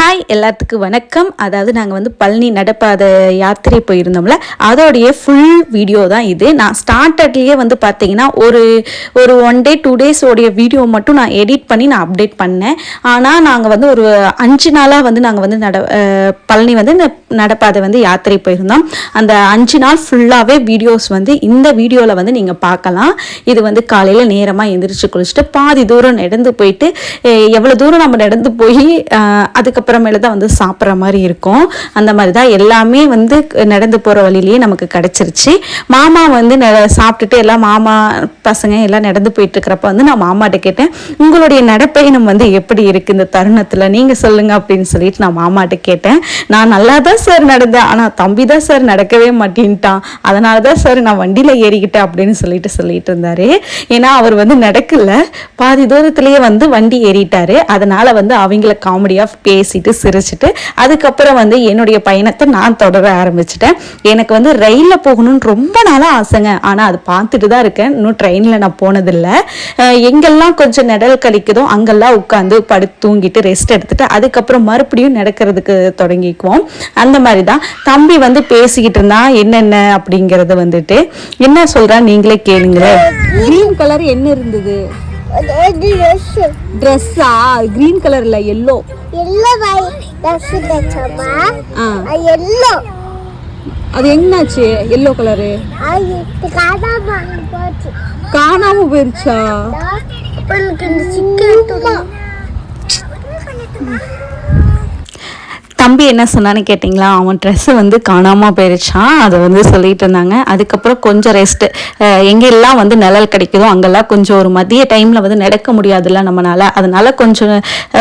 Hi எல்லாத்துக்கும் வணக்கம். அதாவது நாங்கள் வந்து பழனி நடப்பாத யாத்திரை போயிருந்தோம்ல அதோடைய ஃபுல் வீடியோ தான் இது. நான் ஸ்டார்டட்லேயே வந்து பார்த்தீங்கன்னா ஒரு ஒரு ஒன் டே டூ டேஸோடைய வீடியோ மட்டும் நான் எடிட் பண்ணி நான் அப்டேட் பண்ணேன். ஆனால் நாங்கள் வந்து ஒரு அஞ்சு நாளாக வந்து நாங்கள் வந்து நட பழனி வந்து இந்த நடப்பாதை வந்து யாத்திரை போயிருந்தோம். அந்த அஞ்சு நாள் ஃபுல்லாகவே வீடியோஸ் வந்து இந்த வீடியோவில் வந்து நீங்கள் பார்க்கலாம் இது வந்து காலையில் நேரமாக எந்திரிச்சு குளிச்சுட்டு பாதி தூரம் நடந்து போயிட்டு எவ்வளோ தூரம் நம்ம நடந்து போய் அதுக்கப்புறம் அப்புறமேல தான் வந்து சாப்பிட்ற மாதிரி இருக்கும். அந்த மாதிரி தான் எல்லாமே வந்து நடந்து போகிற வழியிலேயே நமக்கு கிடச்சிருச்சு. மாமா வந்து ந- சாப்பிட்டுட்டு எல்லாம் மாமா பசங்க எல்லாம் நடந்து போயிட்டுருக்கிறப்ப வந்து நான் மாமாட்ட கேட்டேன் உங்களுடைய நடப்பயணம் வந்து எப்படி இருக்குது இந்த தருணத்தில்? நீங்கள் சொல்லுங்கள் அப்படின்னு சொல்லிட்டு நான் மாமாட்ட கேட்டேன். நான் நல்லா தான் சார் நடந்தேன் ஆனால் தம்பி தான் சார் நடக்கவே மாட்டேன்ட்டான். அதனால தான் சார் நான் வண்டியில் ஏறிக்கிட்டேன் அப்படின்னு சொல்லிட்டு சொல்லிட்டு இருந்தாரு. ஏன்னா அவர் வந்து நடக்கல. பாதி தூரத்துலேயே வந்து வண்டி ஏறிட்டாரு. அதனால் வந்து அவங்கள காமெடியாக பேசிட்டு சிரிச்சிட்டு அதுக்கப்புறம் வந்து என்னுடைய பயணத்தை நான் தொடர ஆரம்பிச்சிட்டேன். எனக்கு வந்து ரயிலில் போகணும்னு ரொம்ப நாளாக ஆசைங்க. ஆனால் அது பார்த்துட்டு தான் இருக்கேன். இன்னும் ட்ரெயினில் நான் போனதில்லை. எங்கெல்லாம் கொஞ்சம் நிழல் கழிக்குதோ அங்கெல்லாம் உட்காந்து படுத்து தூங்கிட்டு ரெஸ்ட் எடுத்துட்டு அதுக்கப்புறம் மறுபடியும் நடக்கிறதுக்கு தொடங்கிக்குவோம். அந்த மாதிரி தான். தம்பி வந்து பேசிக்கிட்டு இருந்தான் என்னென்ன அப்படிங்கறது வந்துட்டு. என்ன சொல்றான் நீங்களே கேளுங்களேன். கிரீன் கலர் என்ன இருந்தது? ட்ரெஸ்ஸா கிரீன் கலர்ல எல்லோ எல்லோ ட்ரெஸ் தைச்சோமா? ஆ. எல்லோ. அது என்னாச்சு? எல்லோ கலரு அது காதாம போச்சு. காணாம போயிருச்சா உனக்கு இந்த சிக்கன் தம்பி என்ன சொன்னான்னு கேட்டிங்களா? அவன் ட்ரெஸ்ஸு வந்து காணாமல் போயிருச்சான். அதை வந்து சொல்லிட்டு இருந்தாங்க. அதுக்கப்புறம் கொஞ்சம் ரெஸ்ட்டு எங்கெல்லாம் வந்து நிழல் கிடைக்குதோ அங்கெல்லாம் கொஞ்சம் ஒரு மதிய டைமில் வந்து நடக்க முடியாதுல்ல நம்மளால் அதனால் கொஞ்சம்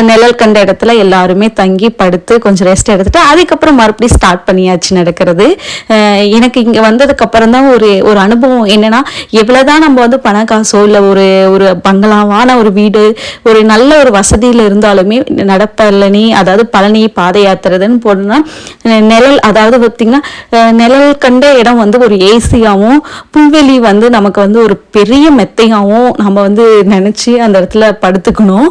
நிழல் கண்ட இடத்துல எல்லாருமே தங்கி படுத்து கொஞ்சம் ரெஸ்ட் எடுத்துகிட்டு அதுக்கப்புறம் மறுபடியும் ஸ்டார்ட் பண்ணியாச்சு நடக்கிறது. எனக்கு இங்கே வந்ததுக்கப்புறம் தான் ஒரு ஒரு அனுபவம் என்னன்னா எவ்வளோதான் நம்ம வந்து பண காசோ இல்லை ஒரு ஒரு பங்களாவான ஒரு வீடு ஒரு நல்ல ஒரு வசதியில் இருந்தாலுமே நடப்பழனி அதாவது பழனி பாத யாத்திரை போடணும்னா அஹ் நிழல் அதாவது பார்த்தீங்கன்னா நிழல் கண்ட இடம் வந்து ஒரு ஏசியாகவும் புல்வெளி வந்து நமக்கு வந்து ஒரு பெரிய மெத்தையாகவும் நம்ம வந்து நினச்சி அந்த இடத்துல படுத்துக்கணும்.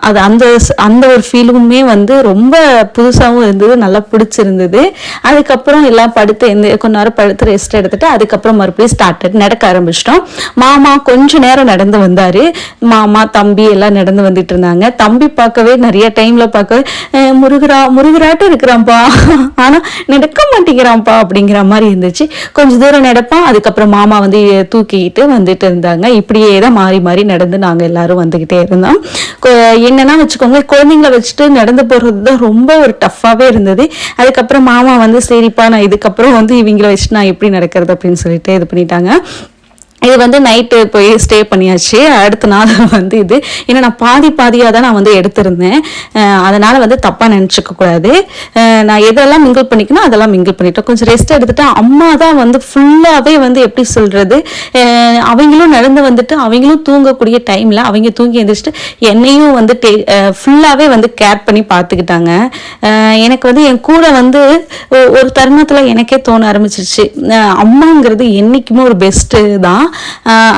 அது அந்த அந்த ஒரு ஃபீலுமே வந்து ரொம்ப புதுசாகவும் இருந்தது நல்லா பிடிச்சிருந்தது. அதுக்கப்புறம் எல்லாம் படுத்து எந்த கொஞ்ச நேரம் படுத்து ரெஸ்ட் எடுத்துட்டு அதுக்கப்புறம் மறுபடியும் ஸ்டார்ட் நடக்க ஆரம்பிச்சிட்டோம். மாமா கொஞ்ச நேரம் நடந்து வந்தாரு. மாமா தம்பி எல்லாம் நடந்து வந்துட்டு இருந்தாங்க. தம்பி பார்க்கவே நிறைய டைமில் பார்க்கவே முருகரா முருகர் முருகராட்டம் இருக்கிறான்ப்பா. ஆனால் நடக்க மாட்டேங்கிறான்ப்பா அப்படிங்கிற மாதிரி இருந்துச்சு. கொஞ்ச தூரம் நடப்பான். அதுக்கப்புறம் மாமா வந்து தூக்கிக்கிட்டு வந்துட்டு இருந்தாங்க. இப்படியே தான் மாறி மாறி நடந்து நாங்கள் எல்லாரும் வந்துக்கிட்டே இருந்தோம். என்னன்னா வச்சுக்கோங்க குழந்தைங்கள வச்சுட்டு நடந்து போகிறது தான் ரொம்ப ஒரு டஃப்பாகவே இருந்தது. அதுக்கப்புறம் மாமா வந்து சரிப்பா நான் இதுக்கப்புறம் வந்து இவங்கள வச்சுட்டு நான் எப்படி நடக்கிறது அப்படின்னு சொல்லிட்டு இது பண்ணிட்டாங்க. இது வந்து நைட்டு போய் ஸ்டே பண்ணியாச்சு. அடுத்த நாள் வந்து இது. ஏன்னா நான் பாதி பாதியாக தான் நான் வந்து எடுத்திருந்தேன். அதனால் வந்து தப்பாக நினச்சிக்க கூடாது. நான் எதெல்லாம் மிங்கிள் பண்ணிக்கணும் அதெல்லாம் மிங்கிள் பண்ணிட்டேன் கொஞ்சம் ரெஸ்ட் எடுத்துட்டு அம்மா தான் வந்து ஃபுல்லாகவே வந்து எப்படி சொல்கிறது அவங்களும் நடந்து வந்துட்டு அவங்களும் தூங்கக்கூடிய டைமில் அவங்க தூங்கி எழுந்திரிச்சிட்டு என்னையும் வந்து டே ஃபுல்லாகவே வந்து கேர் பண்ணி பார்த்துக்கிட்டாங்க. எனக்கு வந்து என் கூட வந்து ஒரு தருணத்தில் எனக்கே தோண ஆரம்பிச்சிருச்சு. அம்மாங்கிறது என்றைக்குமே ஒரு பெஸ்ட்டு தான்.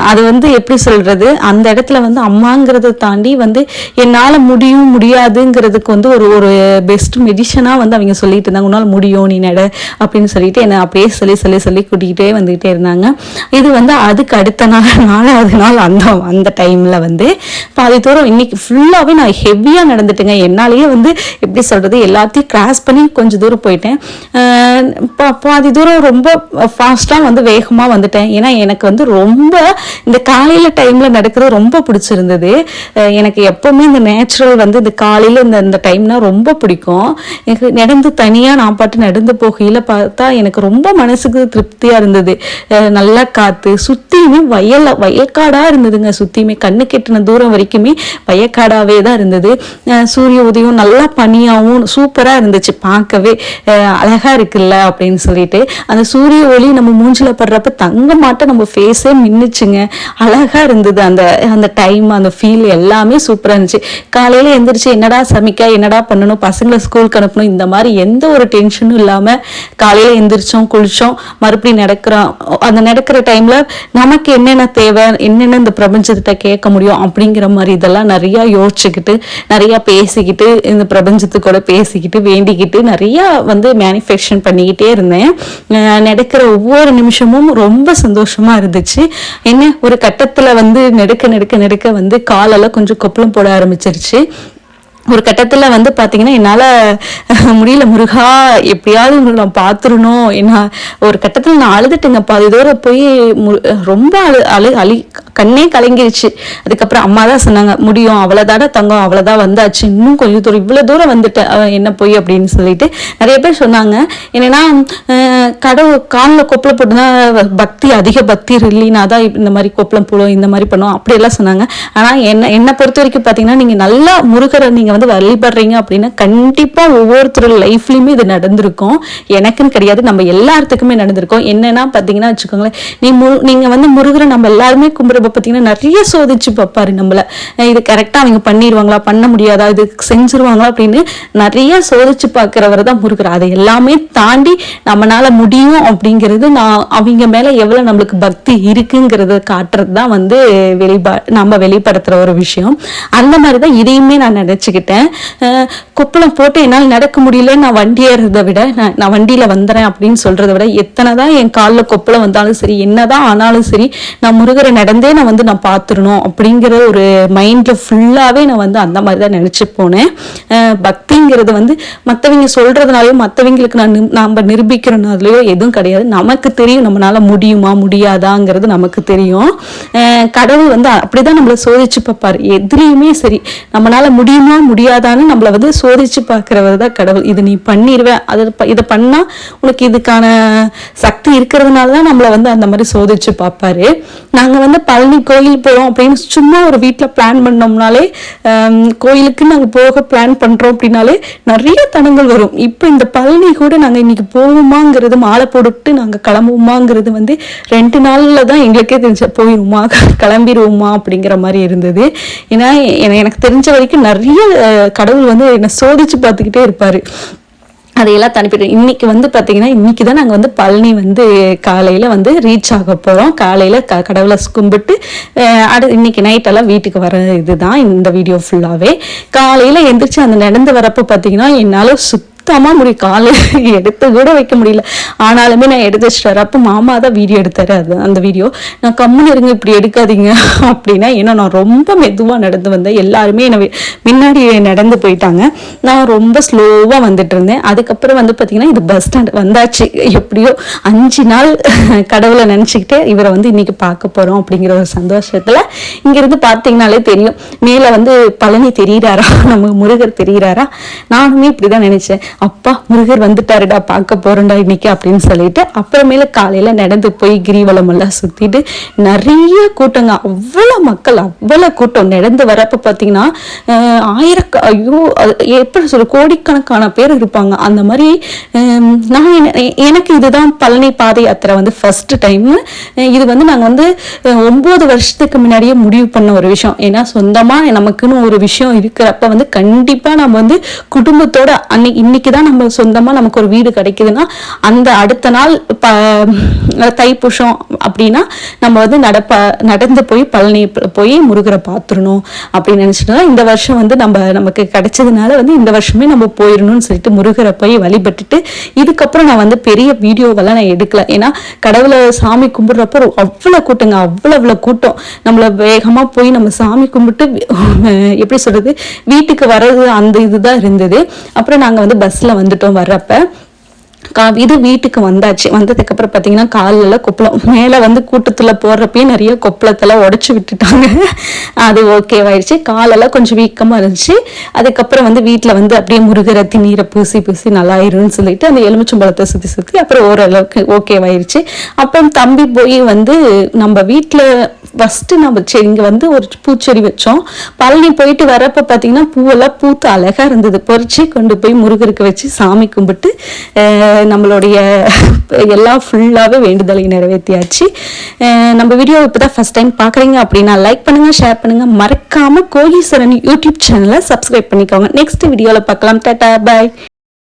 அது வந்து எப்படி சொல்கிறது அந்த இடத்துல வந்து அம்மாங்கிறத தாண்டி வந்து என்னால் முடியும் முடியாதுங்கிறதுக்கு வந்து ஒரு ஒரு பெஸ்ட் மெடிஷனாக வந்து அவங்க சொல்லிட்டு இருந்தாங்க. உன்னால் முடியும் நீ நட அப்படின்னு சொல்லிட்டு என்னை அப்படியே சொல்லி சொல்லி சொல்லி கூட்டிகிட்டே வந்துகிட்டே இருந்தாங்க. இது வந்து அதுக்கு அடுத்த நாள் நாலாவது நாள் அந்த அந்த டைமில் வந்து பாதி தூரம் இன்னைக்கு ஃபுல்லாகவே நான் ஹெவியாக நடந்துட்டேங்க. என்னாலேயே வந்து எப்படி சொல்கிறது எல்லாத்தையும் கிராஸ் பண்ணி கொஞ்சம் தூரம் போயிட்டேன். பா- பாதி தூரம் ரொம்ப ஃபாஸ்ட்டாக வந்து வேகமாக வந்துட்டேன். ஏன்னா எனக்கு வந்து ரொம்ப ரொம்ப இந்த காலையில் டைமில் நடக்கிறது ரொம்ப பிடிச்சிருந்தது. எனக்கு எப்போவுமே இந்த நேச்சுரல் வந்து இந்த காலையில் இந்த இந்த டைம்னா ரொம்ப பிடிக்கும். எனக்கு நடந்து தனியாக நான் பாட்டு நடந்து போகையில் பார்த்தா எனக்கு ரொம்ப மனசுக்கு திருப்தியாக இருந்தது. நல்லா காற்று சுற்றியுமே வயல் வயல்காடாக இருந்ததுங்க. சுற்றியுமே கண்ணு கெட்டின தூரம் வரைக்குமே வயக்காடாகவே தான் இருந்தது. சூரிய உதயம் நல்லா பனியாகவும் சூப்பராக இருந்துச்சு. பார்க்கவே அழகாக இருக்குல்ல அப்படின்னு சொல்லிட்டு. அந்த சூரிய ஒளி நம்ம மூஞ்சில படுறப்ப தங்க மாட்டோம் நம்ம ஃபேஸ் மனசே மின்னுச்சுங்க. அழகா இருந்தது அந்த அந்த டைம் அந்த ஃபீல் எல்லாமே சூப்பராக இருந்துச்சு. காலையில் எழுந்திரிச்சு என்னடா சமைக்க என்னடா பண்ணணும் பசங்களை ஸ்கூலுக்கு அனுப்பணும் இந்த மாதிரி எந்த ஒரு டென்ஷனும் இல்லாமல் காலையில் எந்திரிச்சோம் குளித்தோம் மறுபடியும் நடக்கிறோம். அந்த நடக்கிற டைமில் நமக்கு என்னென்ன தேவை என்னென்ன இந்த பிரபஞ்சத்தை கேட்க முடியும் அப்படிங்கிற மாதிரி இதெல்லாம் நிறையா யோசிச்சுக்கிட்டு நிறையா பேசிக்கிட்டு இந்த பிரபஞ்சத்துக்கூட பேசிக்கிட்டு வேண்டிக்கிட்டு நிறையா வந்து மேனிஃபெக்ஷன் பண்ணிக்கிட்டே இருந்தேன். நடக்கிற ஒவ்வொரு நிமிஷமும் ரொம்ப சந்தோஷமாக இருந்துச்சு. என்ன ஒரு கட்டத்தில் வந்து நெடுக்க நெடுக்க நெடுக்க வந்து காலெல்லாம் கொஞ்சம் கொப்பளம் போட ஆரம்பிச்சிருச்சு. ஒரு கட்டத்தில் வந்து பார்த்தீங்கன்னா என்னால் முடியல. முருகா எப்படியாவது உங்களை நான் பார்த்துடணும் என்ன ஒரு கட்டத்தில் நான் அழுதுட்டேங்க பாதி தூரம் போய் மு- ரொம்ப அழு அழு அழி கண்ணே கலங்கிருச்சு. அதுக்கப்புறம் அம்மா தான் சொன்னாங்க முடியும். அவ்வளோதான தங்கம்? அவ்வளோதான் வந்தாச்சு. இன்னும் கொஞ்சம் தூரம் இவ்வளோ தூரம் வந்துட்டேன் என்ன போய்? அப்படின்னு சொல்லிட்டு நிறைய பேர் சொன்னாங்க. என்னென்னா கடவுள் காலில் கொப்பளம் போட்டுனா பக்தி அதிக பக்தி இல்லைனா தான் இந்த மாதிரி கொப்பளம் போடும் இந்த மாதிரி பண்ணும் அப்படியெல்லாம் சொன்னாங்க. ஆனால் என்ன என்னை பொறுத்த வரைக்கும் பார்த்தீங்கன்னா நீங்கள் நல்லா முருகரை நீங்கள் வந்து வழிபடுறீங்க அப்படின்னா கண்டிப்பாக ஒவ்வொருத்தர் லைஃப்லையுமே இது நடந்திருக்கும். எனக்குன்னு கிடையாது நம்ம எல்லாத்துக்குமே நடந்திருக்கும். என்னென்னா பார்த்தீங்கன்னா வச்சுக்கோங்களேன் நீ மு நீங்கள் வந்து முருகரை நம்ம எல்லாருமே கும்பிட்றப்ப பார்த்தீங்கன்னா நிறைய சோதிச்சு பார்ப்பாரு நம்மள. இது கரெக்டாக அவங்க பண்ணிடுவாங்களா பண்ண முடியாதா இது செஞ்சுருவாங்களா அப்படின்னு நிறைய சோதிச்சு பார்க்குறவர் தான் முருகர். அதை எல்லாமே தாண்டி நம்மனால முடியும் அப்படிங்கிறது நான் அவங்க மேல எவ்வளவு நம்மளுக்கு பக்தி இருக்குங்கிறத காட்டுறது தான் வந்து வெளிப்பா நம்ம வெளிப்படுத்துற ஒரு விஷயம். அந்த மாதிரி தான் இதையுமே நான் நினச்சிக்கிட்டேன். கொப்பளம் போட்டு என்னால் நடக்க முடியல நான் வண்டி ஏறுறதை விட நான் நான் வண்டியில் வந்துறேன் அப்படின்னு சொல்றதை விட எத்தனை தான் என் காலில் கொப்பளம் வந்தாலும் சரி என்னதான் ஆனாலும் சரி நான் முருகரை நடந்தே நான் வந்து நான் பார்த்துடணும் அப்படிங்கிற ஒரு மைண்டில் ஃபுல்லாகவே நான் வந்து அந்த மாதிரி தான் நினச்சி போனேன். பக்திங்கிறது வந்து மற்றவங்க சொல்கிறதுனாலையோ மற்றவங்களுக்கு நான் நாம் நிரூபிக்கிறனாலையோ எதுவும் கிடையாது. நமக்கு தெரியும் நம்மளால முடியுமா முடியாதாங்கிறது நமக்கு தெரியும். கடவுள் வந்து அப்படிதான் நம்மளை சோதிச்சு பார்ப்பார். எதுலேயுமே சரி நம்மளால முடியுமா முடியாதான்னு நம்மளை வந்து சோதிச்சு பார்க்குறவர் தான் கடவுள். இது நீ பண்ணிடுவேன் அதை இதை பண்ணால் உனக்கு இதுக்கான சக்தி இருக்கிறதுனால தான் நம்மளை வந்து அந்த மாதிரி சோதிச்சு பார்ப்பாரு. நாங்கள் வந்து பழனி கோயில் போகிறோம் அப்படின்னு சும்மா ஒரு வீட்டில் பிளான் பண்ணோம்னாலே கோயிலுக்கு நாங்கள் போக பிளான் பண்ணுறோம் அப்படின்னாலே நிறைய தடங்கள் வரும். இப்போ இந்த பழனி கூட நாங்கள் இன்றைக்கி போவோமாங்கிறது மாலை போட்டுட்டு நாங்கள் கிளம்புவோமாங்கிறது வந்து ரெண்டு நாளில் தான் எங்களுக்கே தெரிஞ்ச போயிருவோமா கிளம்பிடுவோமா அப்படிங்கிற மாதிரி இருந்தது. ஏன்னா எனக்கு தெரிஞ்ச வரைக்கும் நிறைய கடவுள் வந்து என்னை சோதிச்சு பார்த்துக்கிட்டே இருப்பார். அதையெல்லாம் தனிப்பிட்டு இன்னைக்கு வந்து பார்த்தீங்கன்னா இன்னைக்கு தான் நாங்கள் வந்து பழனி வந்து காலையில் வந்து ரீச் ஆக போகிறோம் காலையில் க கடவுளை கும்பிட்டு அடு இன்னைக்கு நைட்டெல்லாம் வீட்டுக்கு வர இதுதான் இந்த வீடியோ ஃபுல்லாகவே காலையில் எந்திரிச்சு அந்த நடந்து வரப்போ பார்த்தீங்கன்னா என்னால் சுத் சுத்தமா முடியும் காலை எடுத்து கூட வைக்க முடியல. ஆனாலுமே நான் எடுத்து வச்சுட்டு அப்போ மாமா தான் வீடியோ எடுத்தார். அது அந்த வீடியோ நான் கம்முன்னு இருங்க இப்படி எடுக்காதீங்க. அப்படின்னா ஏன்னா நான் ரொம்ப மெதுவாக நடந்து வந்தேன். எல்லாருமே என்னை முன்னாடி நடந்து போயிட்டாங்க. நான் ரொம்ப ஸ்லோவாக வந்துட்டு இருந்தேன். அதுக்கப்புறம் வந்து பார்த்தீங்கன்னா இது பஸ் ஸ்டாண்ட் வந்தாச்சு. எப்படியோ அஞ்சு நாள் கடவுளை நினச்சிக்கிட்டே இவரை வந்து இன்றைக்கி பார்க்க போகிறோம் அப்படிங்கிற ஒரு சந்தோஷத்தில் இங்கேருந்து பார்த்தீங்கனாலே தெரியும். மேலே வந்து பழனி தெரிகிறாரா நம்ம முருகர் தெரிகிறாரா நானுமே இப்படி தான் நினச்சேன். அப்பா முருகர் வந்துட்டாருடா பார்க்க போறேன்டா இன்னைக்கு அப்படின்னு சொல்லிட்டு அப்புறமேல காலையில நடந்து போய் கிரிவலம் எல்லாம் சுத்திட்டு நிறைய கூட்டங்க. அவ்வளோ மக்கள் அவ்வளோ கூட்டம் நடந்து வரப்ப பார்த்தீங்கன்னா ஆயிரக்க ஐயோ அது எப்படி சொல்ல கோடிக்கணக்கான பேர் இருப்பாங்க. அந்த மாதிரி நான் என்ன- எனக்கு இதுதான் பழனி பாத யாத்திரை வந்து ஃபர்ஸ்ட் டைம் இது வந்து நாங்கள் வந்து ஒம்பது ஒன்பது வருஷத்துக்கு முன்னாடியே முடிவு பண்ண ஒரு விஷயம். ஏன்னா சொந்தமாக நமக்குன்னு ஒரு விஷயம் இருக்கிறப்ப வந்து கண்டிப்பாக நம்ம வந்து குடும்பத்தோட அன்னைக்கு இன்னைக்கு தான் நம்ம சொந்தமாக நமக்கு ஒரு வீடு கிடைக்குதுன்னா அந்த அடுத்த நாள் ப தைப்பூசம் அப்படின்னா நம்ம வந்து நடப்ப நடந்து போய் பழனி போய் முருகரை பார்த்துடணும் அப்படின்னு நினைச்சிட்டு இந்த வருஷம் வந்து நம்ம நமக்கு கிடைச்சதுனால வந்து இந்த வருஷமே நம்ம போயிடணும்னு சொல்லிட்டு முருகரை போய் வழிபட்டுட்டு இதுக்கப்புறம் நான் வந்து பெரிய வீடியோவெல்லாம் நான் எடுக்கல. ஏன்னா கடவுளை சாமி கும்பிட்றப்போ அவ்வளோ கூட்டங்க அவ்வளோ அவ்வளோ கூட்டம். நம்மள வேகமாக போய் நம்ம சாமி கும்பிட்டு எப்படி சொல்கிறது வீட்டுக்கு வர்றது அந்த இதுதான் இருந்தது. அப்புறம் நாங்கள் வந்து பஸ் பஸ்ல வந்துட்டோம் வர்றப்ப கா இது வீட்டுக்கு வந்தாச்சு. வந்ததுக்கு அப்புறம் பார்த்தீங்கன்னா காலில் கொப்பளம் மேலே வந்து கூட்டத்தில் போடுறப்பயே நிறைய கொப்பளத்தெல்லாம் உடச்சி விட்டுட்டாங்க. அது ஓகேவாயிடுச்சு காலெல்லாம் கொஞ்சம் வீக்கமாக இருந்துச்சு. அதுக்கப்புறம் வந்து வீட்டில் வந்து அப்படியே முருகரத்தி நீரை பூசி பூசி நல்லாயிரும்னு சொல்லிட்டு அந்த எலுமிச்சம்பழத்தை சுற்றி சுற்றி அப்புறம் ஓரளவுக்கு ஓகேவாயிருச்சு அப்புறம் தம்பி போய் வந்து நம்ம வீட்டில் ஃபஸ்ட்டு நம்ம செடி இங்கே வந்து ஒரு பூச்செடி வச்சோம். பழனி போயிட்டு வரப்போ பார்த்தீங்கன்னா பூவெல்லாம் பூத்து அழகாக இருந்தது. பொறிச்சு கொண்டு போய் முருகருக்கு வச்சு சாமி கும்பிட்டு நம்மளுடைய எல்லாம் ஃபுல்லாகவே வேண்டுதலை நிறைவேற்றியாச்சு நம்ம வீடியோ இப்போ தான் ஃபஸ்ட் டைம் பார்க்குறீங்க அப்படின்னா லைக் பண்ணுங்கள் ஷேர் பண்ணுங்கள் மறக்காமல் கோகீஸ்வரன் யூடியூப் சேனலை சப்ஸ்கிரைப் பண்ணிக்கோங்க. நெக்ஸ்ட் வீடியோவில் பார்க்கலாம். டாட்டா பாய்